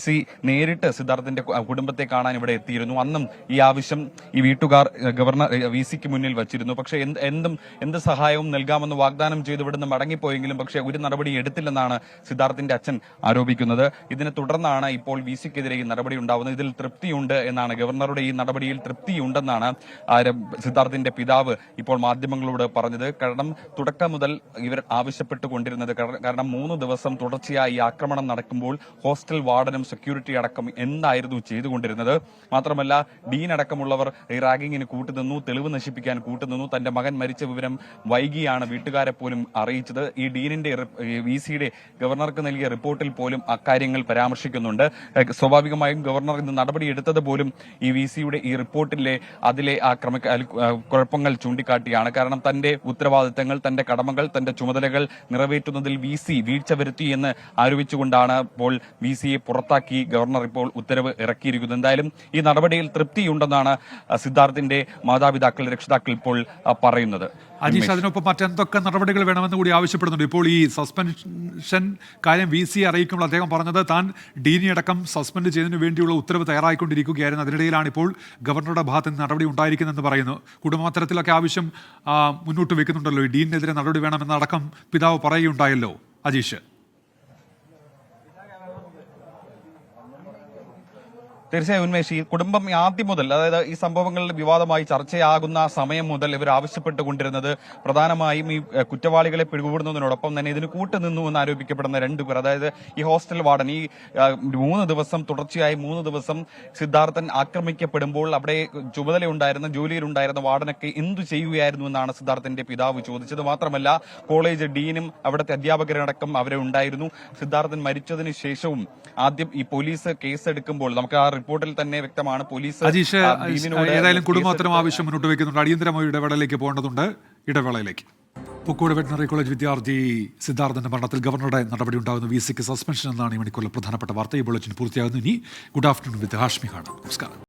നേരിട്ട് സിദ്ധാർത്ഥിന്റെ കുടുംബത്തെ കാണാൻ ഇവിടെ എത്തിയിരുന്നു. അന്നും ഈ ആവശ്യം ഈ വീട്ടുകാർ ഗവർണർ വി സിക്ക് മുന്നിൽ വച്ചിരുന്നു. പക്ഷേ എന്ത് എന്തും എന്ത് സഹായവും നൽകാമെന്ന് വാഗ്ദാനം ചെയ്ത് ഇവിടുന്ന് മടങ്ങിപ്പോയെങ്കിലും പക്ഷേ ഒരു നടപടി എടുത്തില്ലെന്നാണ് സിദ്ധാർത്ഥിന്റെ അച്ഛൻ ആരോപിക്കുന്നത്. ഇതിനെ തുടർന്നാണ് ഇപ്പോൾ വി സിക്കെതിരെ ഈ നടപടി ഉണ്ടാവുന്നത്. ഇതിൽ തൃപ്തിയുണ്ട് എന്നാണ് ഗവർണറുടെ ഈ നടപടിയിൽ തൃപ്തിയുണ്ടെന്നാണ് സിദ്ധാർത്ഥിന്റെ പിതാവ് ഇപ്പോൾ മാധ്യമങ്ങളോട് പറഞ്ഞത്. കാരണം തുടക്കം മുതൽ ഇവർ ആവശ്യപ്പെട്ടുകൊണ്ടിരുന്നത് കാരണം- മൂന്ന് ദിവസം തുടർച്ചയായി ആക്രമണം നടക്കുമ്പോൾ ഹോസ്റ്റൽ വാർഡനും സെക്യൂരിറ്റി അടക്കം എന്തായിരുന്നു ചെയ്തുകൊണ്ടിരുന്നത്? മാത്രമല്ല ഡീൻ അടക്കമുള്ള ഉൾപ്പെടെയുള്ളവർ ഈ റാഗിങ്ങിന് കൂട്ടുനിന്നു തെളിവ് നശിപ്പിക്കാൻ കൂട്ടുനിന്നു. തന്റെ മകൻ മരിച്ച വിവരം വൈകിയാണ് വീട്ടുകാരെ പോലും അറിയിച്ചത്. ഈ ഡീനിന്റെ വി സിയുടെ ഗവർണർക്ക് നൽകിയ റിപ്പോർട്ടിൽ പോലും അക്കാര്യങ്ങൾ പരാമർശിക്കുന്നുണ്ട്. സ്വാഭാവികമായും ഗവർണർ ഇന്ന് നടപടിയെടുത്തത് പോലും ഈ വി സിയുടെ ഈ റിപ്പോർട്ടിലെ അതിലെ ആ ക്രമ കുഴപ്പങ്ങൾ ചൂണ്ടിക്കാട്ടിയാണ്. കാരണം തന്റെ ഉത്തരവാദിത്തങ്ങൾ തന്റെ കടമകൾ തന്റെ ചുമതലകൾ നിറവേറ്റുന്നതിൽ വി സി വീഴ്ച വരുത്തി എന്ന് ആരോപിച്ചുകൊണ്ടാണ് ഇപ്പോൾ വി സിയെ പുറത്താക്കി ഗവർണർ ഇപ്പോൾ ഉത്തരവ് ഇറക്കിയിരിക്കുന്നത്. എന്തായാലും ഈ നടപടിയിൽ തൃപ്തിയുണ്ടെന്നാണ് സിദ്ധാർത്ഥിന്റെ മാതാപിതാക്കൾ രക്ഷിതാക്കൾ ഇപ്പോൾ പറയുന്നത്. അജീഷ് അതിനൊപ്പം മറ്റെന്തൊക്കെ നടപടികൾ വേണമെന്ന് കൂടി ആവശ്യപ്പെടുന്നുണ്ട്? ഇപ്പോൾ ഈ സസ്പെൻഷൻ കാര്യം വി സി അറിയിക്കുമ്പോൾ അദ്ദേഹം പറഞ്ഞത് താൻ ഡീനി അടക്കം സസ്പെൻഡ് ചെയ്തതിനു വേണ്ടിയുള്ള ഉത്തരവ് തയ്യാറായിക്കൊണ്ടിരിക്കുകയായിരുന്നു. അതിനിടയിലാണ് ഇപ്പോൾ ഗവർണറുടെ ഭാഗത്ത് നിന്ന് നടപടി ഉണ്ടായിരിക്കുന്നതെന്ന് പറയുന്നു. കുടുംബത്തരത്തിലൊക്കെ ആവശ്യം മുന്നോട്ട് വെക്കുന്നുണ്ടല്ലോ. ഈ ഡീനിനെതിരെ നടപടി വേണമെന്നടക്കം പിതാവ് പറയുകയുണ്ടായല്ലോ അജീഷ്. തീർച്ചയായും ഉന്മേഷ് ഈ കുടുംബം ആദ്യം മുതൽ അതായത് ഈ സംഭവങ്ങളിൽ വിവാദമായി ചർച്ചയാകുന്ന സമയം മുതൽ ഇവർ ആവശ്യപ്പെട്ടുകൊണ്ടിരുന്നത് പ്രധാനമായും ഈ കുറ്റവാളികളെ പിടികൂടുന്നതിനോടൊപ്പം തന്നെ ഇതിന് കൂട്ടുനിന്നു എന്ന് ആരോപിക്കപ്പെടുന്ന രണ്ടുപേർ അതായത് ഈ ഹോസ്റ്റൽ വാർഡൻ ഈ മൂന്ന് ദിവസം തുടർച്ചയായി മൂന്ന് ദിവസം സിദ്ധാർത്ഥൻ ആക്രമിക്കപ്പെടുമ്പോൾ അവിടെ ചുമതലയുണ്ടായിരുന്ന ജോലിയിലുണ്ടായിരുന്ന വാർഡനൊക്കെ എന്തു ചെയ്യുകയായിരുന്നു എന്നാണ് സിദ്ധാർത്ഥന്റെ പിതാവ് ചോദിച്ചത്. മാത്രമല്ല കോളേജ് ഡീനും അവിടുത്തെ അധ്യാപകരടക്കം അവരെ ഉണ്ടായിരുന്നു. സിദ്ധാർത്ഥൻ മരിച്ചതിന് ശേഷവും ആദ്യം ഈ പോലീസ് കേസെടുക്കുമ്പോൾ നമുക്ക് ആ റിപ്പോർട്ടിൽ തന്നെ വ്യക്തമാണ്. പോലീസ് അജീഷ് ഏതായാലും കുടുംബം അത്തരം ആവശ്യം മുന്നോട്ട് വെക്കുന്നുണ്ട്. അടിയന്തരമായി ഇടവേളയിലേക്ക് പോകേണ്ടതുണ്ട്. ഇടവേളയിലേക്ക്. പൂക്കോട് വെറ്റിനറി കോളേജ് വിദ്യാർത്ഥി സിദ്ധാർത്ഥന്റെ മരണത്തിൽ ഗവർണറുടെ നടപടി ഉണ്ടാകുന്ന. വി സിക്ക് സസ്പെൻഷൻ എന്നാണ് ഈ മണിക്കൂറിലെ പ്രധാനപ്പെട്ട വാർത്ത. ഈ ബുള്ളറ്റിൻ പൂർത്തിയാകുന്നു. ഇനി ഗുഡ് ആഫ്റ്റർനൂൺ വിത്ത് ഹാഷ്മി കാണാം. നമസ്കാരം.